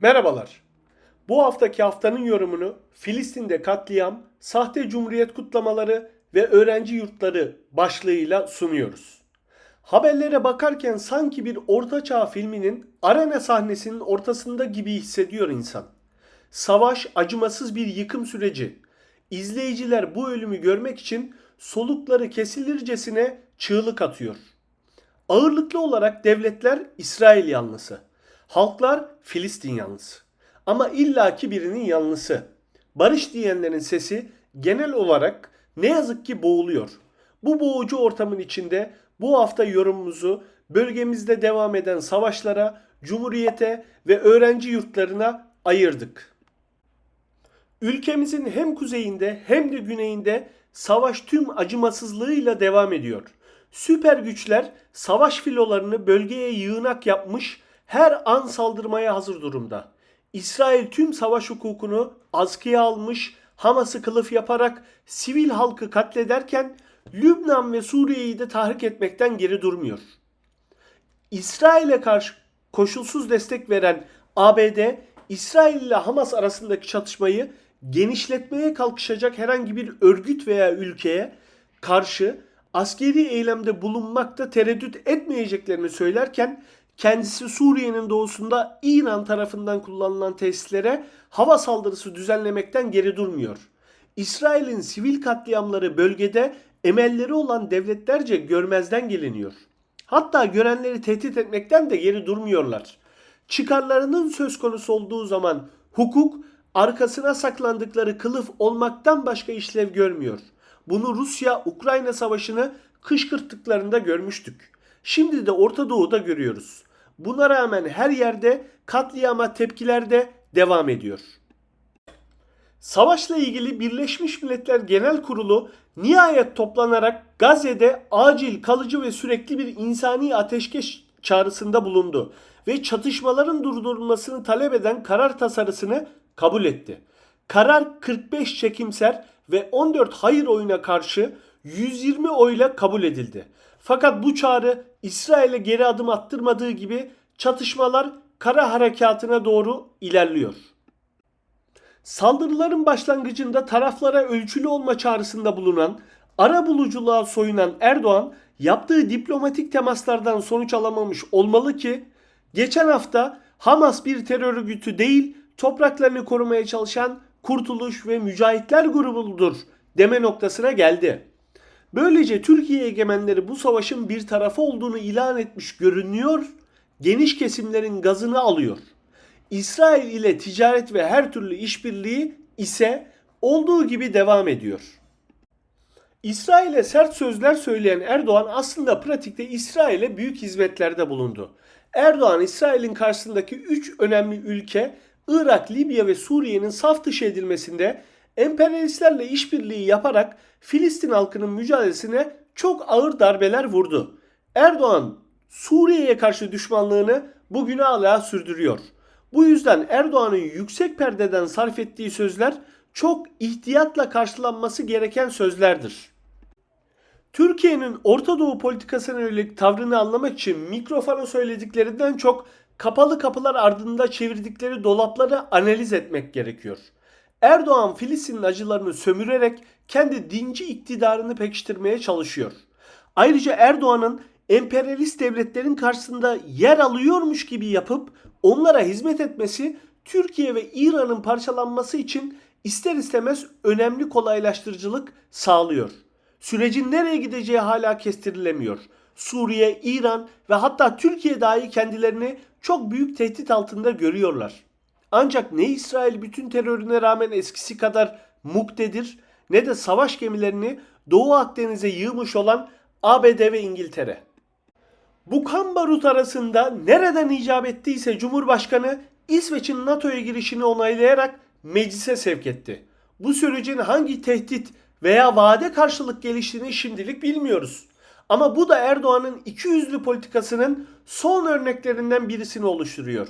Merhabalar. Bu haftaki haftanın yorumunu Filistin'de katliam, sahte cumhuriyet kutlamaları ve öğrenci yurtları başlığıyla sunuyoruz. Haberlere bakarken sanki bir ortaçağ filminin arena sahnesinin ortasında gibi hissediyor insan. Savaş acımasız bir yıkım süreci. İzleyiciler bu ölümü görmek için solukları kesilircesine çığlık atıyor. Ağırlıklı olarak devletler İsrail yanlısı. Halklar Filistin yanlısı. Ama illaki birinin yanlısı. Barış diyenlerin sesi genel olarak ne yazık ki boğuluyor. Bu boğucu ortamın içinde bu hafta yorumumuzu bölgemizde devam eden savaşlara, cumhuriyete ve öğrenci yurtlarına ayırdık. Ülkemizin hem kuzeyinde hem de güneyinde savaş tüm acımasızlığıyla devam ediyor. Süper güçler savaş filolarını bölgeye yığınak yapmış, her an saldırmaya hazır durumda. İsrail tüm savaş hukukunu askıya almış, Hamas'ı kılıf yaparak sivil halkı katlederken Lübnan ve Suriye'yi de tahrik etmekten geri durmuyor. İsrail'e karşı koşulsuz destek veren ABD, İsrail ile Hamas arasındaki çatışmayı genişletmeye kalkışacak herhangi bir örgüt veya ülkeye karşı askeri eylemde bulunmakta tereddüt etmeyeceklerini söylerken kendisi Suriye'nin doğusunda İran tarafından kullanılan tesislere hava saldırısı düzenlemekten geri durmuyor. İsrail'in sivil katliamları bölgede emelleri olan devletlerce görmezden geliniyor. Hatta görenleri tehdit etmekten de geri durmuyorlar. Çıkarlarının söz konusu olduğu zaman hukuk arkasına saklandıkları kılıf olmaktan başka işlev görmüyor. Bunu Rusya-Ukrayna savaşını kışkırttıklarında görmüştük. Şimdi de Orta Doğu'da görüyoruz. Buna rağmen her yerde katliama tepkiler de devam ediyor. Savaşla ilgili Birleşmiş Milletler Genel Kurulu nihayet toplanarak Gazze'de acil, kalıcı ve sürekli bir insani ateşkes çağrısında bulundu ve çatışmaların durdurulmasını talep eden karar tasarısını kabul etti. Karar 45 çekimser ve 14 hayır oyuna karşı 120 oyla kabul edildi. Fakat bu çağrı İsrail'e geri adım attırmadığı gibi çatışmalar kara harekatına doğru ilerliyor. Saldırıların başlangıcında taraflara ölçülü olma çağrısında bulunan, ara buluculuğa soyunan Erdoğan yaptığı diplomatik temaslardan sonuç alamamış olmalı ki geçen hafta Hamas bir terör örgütü değil, topraklarını korumaya çalışan Kurtuluş ve Mücahitler grubudur deme noktasına geldi. Böylece Türkiye egemenleri bu savaşın bir tarafı olduğunu ilan etmiş görünüyor, geniş kesimlerin gazını alıyor. İsrail ile ticaret ve her türlü işbirliği ise olduğu gibi devam ediyor. İsrail'e sert sözler söyleyen Erdoğan aslında pratikte İsrail'e büyük hizmetlerde bulundu. Erdoğan İsrail'in karşısındaki 3 önemli ülke Irak, Libya ve Suriye'nin saf dışı edilmesinde emperyalistlerle işbirliği yaparak Filistin halkının mücadelesine çok ağır darbeler vurdu. Erdoğan Suriye'ye karşı düşmanlığını bugüne hala sürdürüyor. Bu yüzden Erdoğan'ın yüksek perdeden sarf ettiği sözler çok ihtiyatla karşılanması gereken sözlerdir. Türkiye'nin Orta Doğu politikasına yönelik tavrını anlamak için mikrofona söylediklerinden çok kapalı kapılar ardında çevirdikleri dolapları analiz etmek gerekiyor. Erdoğan Filistin'in acılarını sömürerek kendi dinci iktidarını pekiştirmeye çalışıyor. Ayrıca Erdoğan'ın emperyalist devletlerin karşısında yer alıyormuş gibi yapıp onlara hizmet etmesi Türkiye ve İran'ın parçalanması için ister istemez önemli kolaylaştırıcılık sağlıyor. Sürecin nereye gideceği hala kestirilemiyor. Suriye, İran ve hatta Türkiye dahi kendilerini çok büyük tehdit altında görüyorlar. Ancak ne İsrail bütün terörüne rağmen eskisi kadar muktedir ne de savaş gemilerini Doğu Akdeniz'e yığmış olan ABD ve İngiltere. Bu kan barut arasında nereden icap ettiyse Cumhurbaşkanı İsveç'in NATO'ya girişini onaylayarak meclise sevk etti. Bu sürecin hangi tehdit veya vade karşılık geliştiğini şimdilik bilmiyoruz. Ama bu da Erdoğan'ın ikiyüzlü politikasının son örneklerinden birisini oluşturuyor.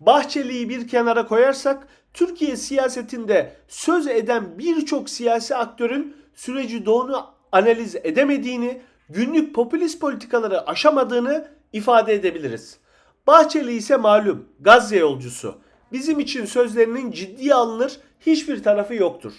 Bahçeli'yi bir kenara koyarsak Türkiye siyasetinde söz eden birçok siyasi aktörün süreci doğru analiz edemediğini, günlük popülist politikaları aşamadığını ifade edebiliriz. Bahçeli ise malum Gazze yolcusu. bizim için sözlerinin ciddiye alınır hiçbir tarafı yoktur.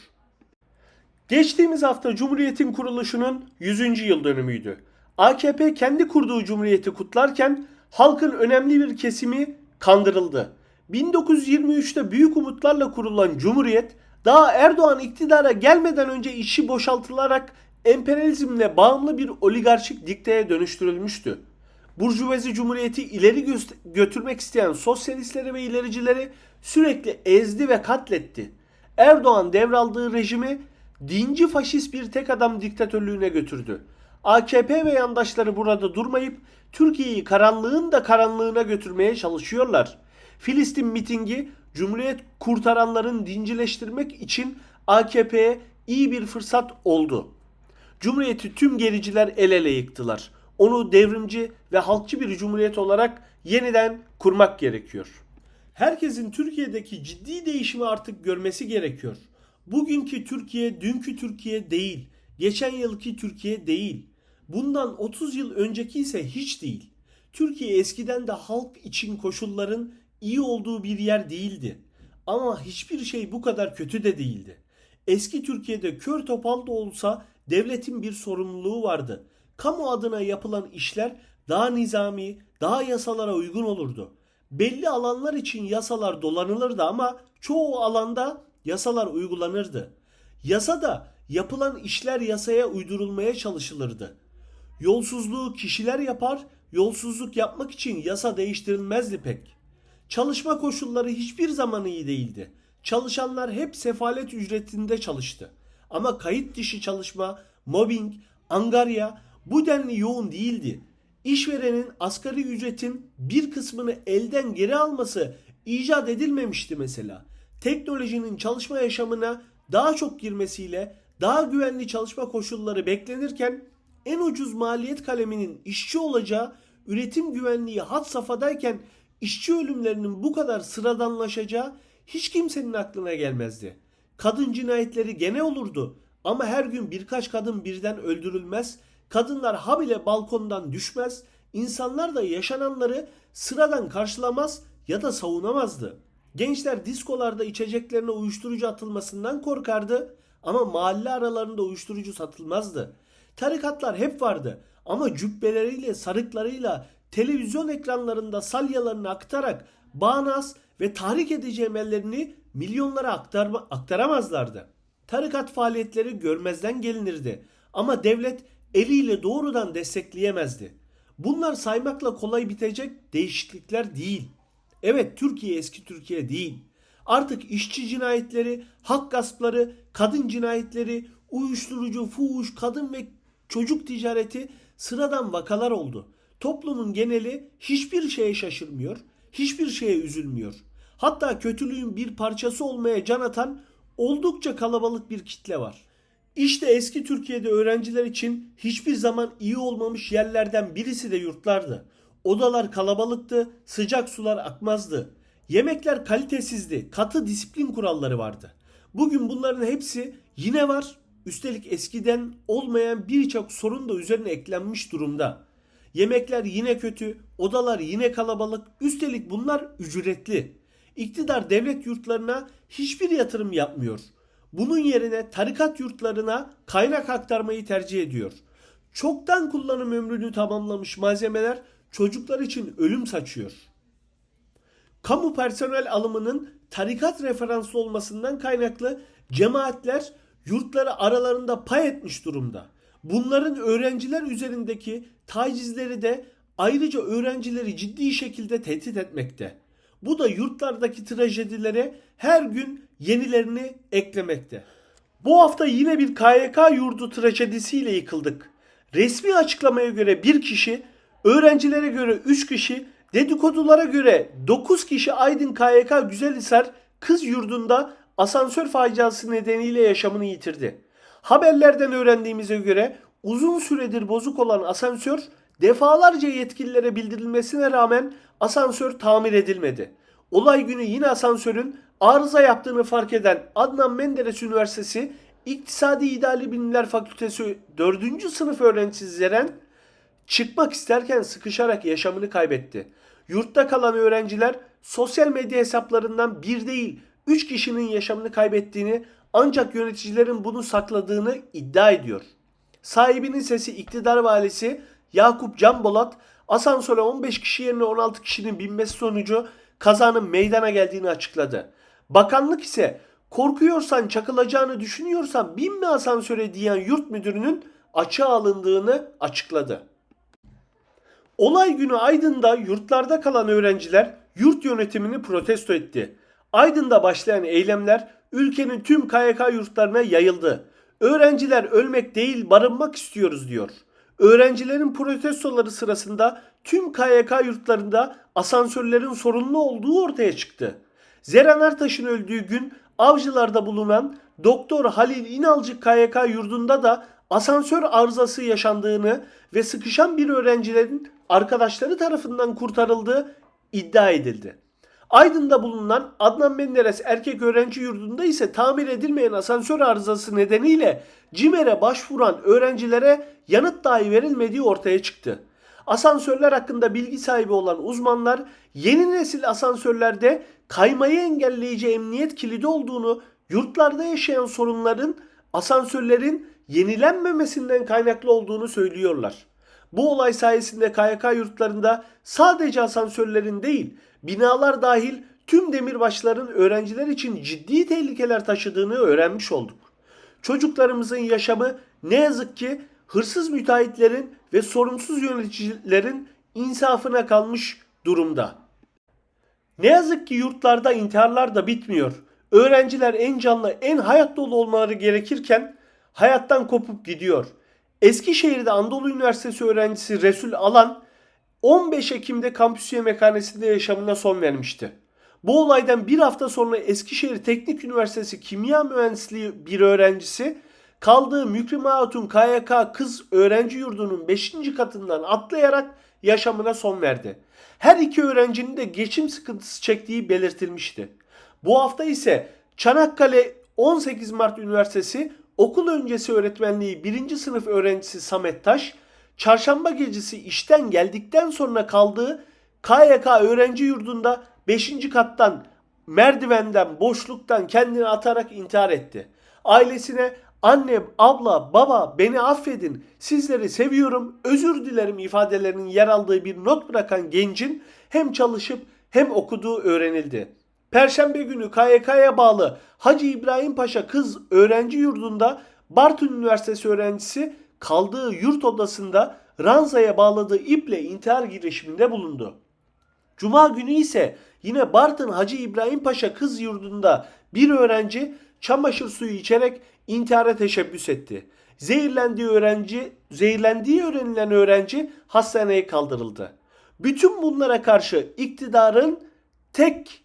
Geçtiğimiz hafta Cumhuriyet'in kuruluşunun 100. yıl dönümüydü. AKP kendi kurduğu cumhuriyeti kutlarken halkın önemli bir kesimi kandırıldı. 1923'te büyük umutlarla kurulan cumhuriyet daha Erdoğan iktidara gelmeden önce işi boşaltılarak emperyalizmle bağımlı bir oligarşik dikteye dönüştürülmüştü. Burjuvazi cumhuriyeti ileri göst- götürmek isteyen sosyalistleri ve ilericileri sürekli ezdi ve katletti. Erdoğan devraldığı rejimi dinci faşist bir tek adam diktatörlüğüne götürdü. AKP ve yandaşları burada durmayıp Türkiye'yi karanlığın da karanlığına götürmeye çalışıyorlar. Filistin mitingi Cumhuriyet kurtaranların dincileştirmek için AKP'ye iyi bir fırsat oldu. Cumhuriyeti tüm gericiler el ele yıktılar. Onu devrimci ve halkçı bir cumhuriyet olarak yeniden kurmak gerekiyor. Herkesin Türkiye'deki ciddi değişimi artık görmesi gerekiyor. Bugünkü Türkiye dünkü Türkiye değil. Geçen yılki Türkiye değil. Bundan 30 yıl önceki ise hiç değil. Türkiye eskiden de halk için koşulların iyi olduğu bir yer değildi. Ama hiçbir şey bu kadar kötü de değildi. Eski Türkiye'de kör topal da olsa devletin bir sorumluluğu vardı. Kamu adına yapılan işler daha nizami, daha yasalara uygun olurdu. Belli alanlar için yasalar dolanılırdı ama çoğu alanda yasalar uygulanırdı. Yasada yapılan işler yasaya uydurulmaya çalışılırdı. Yolsuzluğu kişiler yapar, yolsuzluk yapmak için yasa değiştirilmezdi pek. Çalışma koşulları hiçbir zaman iyi değildi. Çalışanlar hep sefalet ücretinde çalıştı. Ama kayıt dışı çalışma, mobbing, angarya bu denli yoğun değildi. İşverenin asgari ücretin bir kısmını elden geri alması icat edilmemişti mesela. Teknolojinin çalışma yaşamına daha çok girmesiyle daha güvenli çalışma koşulları beklenirken en ucuz maliyet kaleminin işçi olacağı üretim güvenliği had safhadayken işçi ölümlerinin bu kadar sıradanlaşacağı hiç kimsenin aklına gelmezdi. Kadın cinayetleri gene olurdu ama her gün birkaç kadın birden öldürülmez, kadınlar habile balkondan düşmez, insanlar da yaşananları sıradan karşılamaz ya da savunamazdı. Gençler diskolarda içeceklerine uyuşturucu atılmasından korkardı ama mahalle aralarında uyuşturucu satılmazdı. Tarikatlar hep vardı ama cübbeleriyle, sarıklarıyla televizyon ekranlarında salyalarını aktararak bağnaz ve tahrik edici emellerini milyonlara aktarma, aktaramazlardı. Tarikat faaliyetleri görmezden gelinirdi ama devlet eliyle doğrudan destekleyemezdi. Bunlar saymakla kolay bitecek değişiklikler değil. Evet Türkiye eski Türkiye değil. Artık işçi cinayetleri, hak gaspları, kadın cinayetleri, uyuşturucu, fuhuş, kadın ve çocuk ticareti sıradan vakalar oldu. Toplumun geneli hiçbir şeye şaşırmıyor, hiçbir şeye üzülmüyor. Hatta kötülüğün bir parçası olmaya can atan oldukça kalabalık bir kitle var. İşte eski Türkiye'de öğrenciler için hiçbir zaman iyi olmamış yerlerden birisi de yurtlardı. Odalar kalabalıktı, sıcak sular akmazdı. Yemekler kalitesizdi, katı disiplin kuralları vardı. Bugün bunların hepsi yine var. Üstelik eskiden olmayan birçok sorun da üzerine eklenmiş durumda. Yemekler yine kötü, odalar yine kalabalık, üstelik bunlar ücretli. İktidar devlet yurtlarına hiçbir yatırım yapmıyor. Bunun yerine tarikat yurtlarına kaynak aktarmayı tercih ediyor. Çoktan kullanım ömrünü tamamlamış malzemeler çocuklar için ölüm saçıyor. Kamu personel alımının tarikat referanslı olmasından kaynaklı cemaatler yurtları aralarında pay etmiş durumda. Bunların öğrenciler üzerindeki tacizleri de ayrıca öğrencileri ciddi şekilde tehdit etmekte. Bu da yurtlardaki trajedilere her gün yenilerini eklemekte. Bu hafta yine bir KYK yurdu trajedisiyle yıkıldık. Resmi açıklamaya göre bir kişi, öğrencilere göre 3 kişi, dedikodulara göre 9 kişi Aydın KYK Güzelhisar kız yurdunda asansör faciası nedeniyle yaşamını yitirdi. Haberlerden öğrendiğimize göre uzun süredir bozuk olan asansör defalarca yetkililere bildirilmesine rağmen asansör tamir edilmedi. Olay günü yine asansörün arıza yaptığını fark eden Adnan Menderes Üniversitesi İktisadi İdari Bilimler Fakültesi 4. sınıf öğrencisi Zeren çıkmak isterken sıkışarak yaşamını kaybetti. Yurtta kalan öğrenciler sosyal medya hesaplarından bir değil 3 kişinin yaşamını kaybettiğini ancak yöneticilerin bunu sakladığını iddia ediyor. Sahibinin sesi iktidar valisi Yakup Canbolat asansöre 15 kişi yerine 16 kişinin binmesi sonucu kazanın meydana geldiğini açıkladı. Bakanlık ise korkuyorsan çakılacağını düşünüyorsan binme asansöre diyen yurt müdürünün açığa alındığını açıkladı. Olay günü Aydın'da yurtlarda kalan öğrenciler yurt yönetimini protesto etti. Aydın'da başlayan eylemler ülkenin tüm KYK yurtlarına yayıldı. Öğrenciler ölmek değil barınmak istiyoruz diyor. Öğrencilerin protestoları sırasında tüm KYK yurtlarında asansörlerin sorunlu olduğu ortaya çıktı. Zeren Ertaş'ın öldüğü gün Avcılar'da bulunan Doktor Halil İnalcık KYK yurdunda da asansör arızası yaşandığını ve sıkışan bir öğrencilerin arkadaşları tarafından kurtarıldığı iddia edildi. Aydın'da bulunan Adnan Menderes erkek öğrenci yurdunda ise tamir edilmeyen asansör arızası nedeniyle CİMER'e başvuran öğrencilere yanıt dahi verilmediği ortaya çıktı. Asansörler hakkında bilgi sahibi olan uzmanlar yeni nesil asansörlerde kaymayı engelleyici emniyet kilidi olduğunu, yurtlarda yaşayan sorunların asansörlerin yenilenmemesinden kaynaklı olduğunu söylüyorlar. Bu olay sayesinde KYK yurtlarında sadece asansörlerin değil, binalar dahil tüm demirbaşların öğrenciler için ciddi tehlikeler taşıdığını öğrenmiş olduk. Çocuklarımızın yaşamı ne yazık ki hırsız müteahhitlerin ve sorumsuz yöneticilerin insafına kalmış durumda. Ne yazık ki yurtlarda intiharlar da bitmiyor. Öğrenciler en canlı, en hayat dolu olmaları gerekirken hayattan kopup gidiyor. Eskişehir'de Anadolu Üniversitesi öğrencisi Resul Alan 15 Ekim'de kampüs yemekhanesinde yaşamına son vermişti. Bu olaydan bir hafta sonra Eskişehir Teknik Üniversitesi Kimya Mühendisliği bir öğrencisi kaldığı Mükrim Hatun KYK Kız Öğrenci Yurdu'nun 5. katından atlayarak yaşamına son verdi. Her iki öğrencinin de geçim sıkıntısı çektiği belirtilmişti. Bu hafta ise Çanakkale 18 Mart Üniversitesi okul öncesi öğretmenliği 1. sınıf öğrencisi Samet Taş, çarşamba gecesi işten geldikten sonra kaldığı KYK öğrenci yurdunda 5. kattan merdivenden boşluktan kendini atarak intihar etti. Ailesine annem, abla, baba beni affedin sizleri seviyorum özür dilerim ifadelerinin yer aldığı bir not bırakan gencin hem çalışıp hem okuduğu öğrenildi. Perşembe günü KYK'ya bağlı Hacı İbrahim Paşa Kız Öğrenci Yurdu'nda Bartın Üniversitesi öğrencisi kaldığı yurt odasında ranzaya bağladığı iple intihar girişiminde bulundu. Cuma günü ise yine Bartın Hacı İbrahim Paşa Kız Yurdu'nda bir öğrenci çamaşır suyu içerek intihara teşebbüs etti. Zehirlendiği öğrenci, zehirlendiği öğrenilen öğrenci hastaneye kaldırıldı. Bütün bunlara karşı iktidarın tek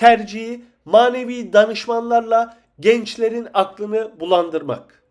tercihi manevi danışmanlarla gençlerin aklını bulandırmak.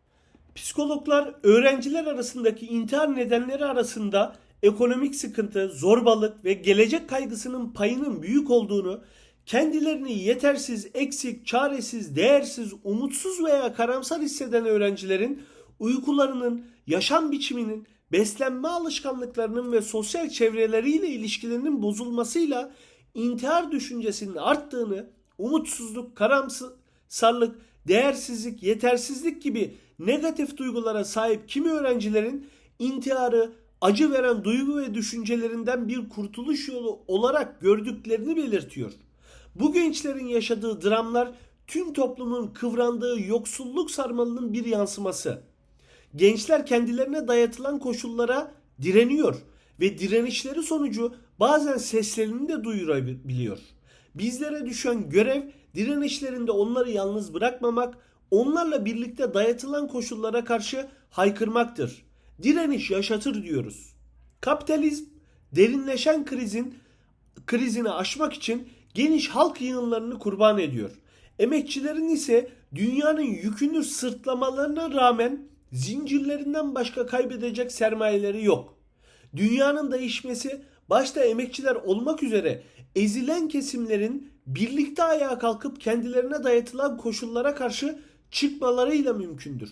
Psikologlar öğrenciler arasındaki intihar nedenleri arasında ekonomik sıkıntı, zorbalık ve gelecek kaygısının payının büyük olduğunu, kendilerini yetersiz, eksik, çaresiz, değersiz, umutsuz veya karamsar hisseden öğrencilerin uykularının, yaşam biçiminin, beslenme alışkanlıklarının ve sosyal çevreleriyle ilişkilerinin bozulmasıyla intihar düşüncesinin arttığını, umutsuzluk, karamsarlık, değersizlik, yetersizlik gibi negatif duygulara sahip kimi öğrencilerin intiharı acı veren duygu ve düşüncelerinden bir kurtuluş yolu olarak gördüklerini belirtiyor. Bu gençlerin yaşadığı dramlar tüm toplumun kıvrandığı yoksulluk sarmalının bir yansıması. Gençler kendilerine dayatılan koşullara direniyor ve direnişleri sonucu bazen seslerini de duyurabiliyor. Bizlere düşen görev direnişlerinde onları yalnız bırakmamak, onlarla birlikte dayatılan koşullara karşı haykırmaktır. Direniş yaşatır diyoruz. Kapitalizm derinleşen krizin krizini aşmak için geniş halk yığınlarını kurban ediyor. Emekçilerin ise dünyanın yükünü sırtlamalarına rağmen zincirlerinden başka kaybedecek sermayeleri yok. Dünyanın değişmesi başta emekçiler olmak üzere ezilen kesimlerin birlikte ayağa kalkıp kendilerine dayatılan koşullara karşı çıkmalarıyla mümkündür.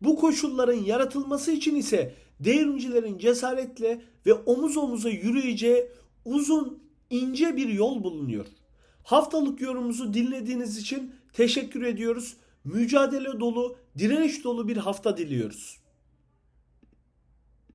Bu koşulların yaratılması için ise devrimcilerin cesaretle ve omuz omuza yürüyeceği uzun ince bir yol bulunuyor. Haftalık yorumumuzu dinlediğiniz için teşekkür ediyoruz. Mücadele dolu, direnç dolu bir hafta diliyoruz.